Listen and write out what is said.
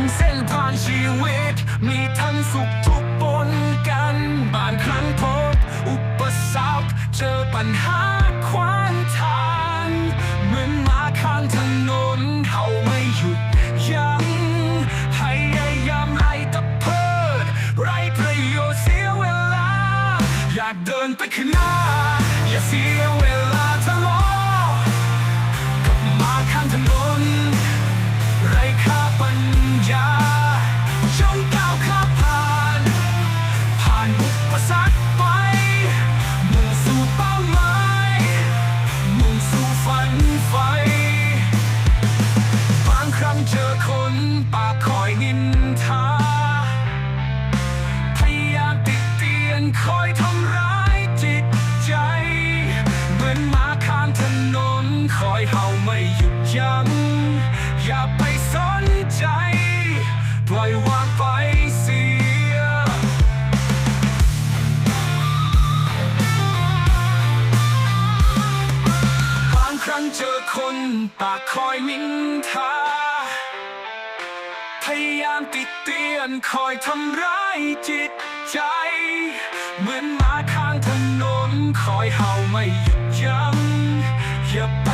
นเส้นผ่านชีวิต มีทั้งสุขทุกข์ปนกันบางครั้งพบ อุปสรรคเจอปัญหาขวางทางเหมือนมาข้างถนนเขาไม่หยุดยัง้งพยายามให้ตะเพิด ไรประโยชน์เสียเวลา อยากเดินไปข้างหน้า อย่าเสีย ปากคอยนินทา พยายามติดเตียนคอยทำร้ายจิตใจ เหมือนหมาข้างถนนคอยเห่าไม่หยุดยัง้ง อย่าไปสนใจ ปล่อยวางไปเสีย บางครั้งเจอคนปากคอยนินทา พยายามติดเตียนคอยทำร้ายจิตใจ เหมือนมาข้างถนนคอยเห่าไม่หยุดยั้งอย่า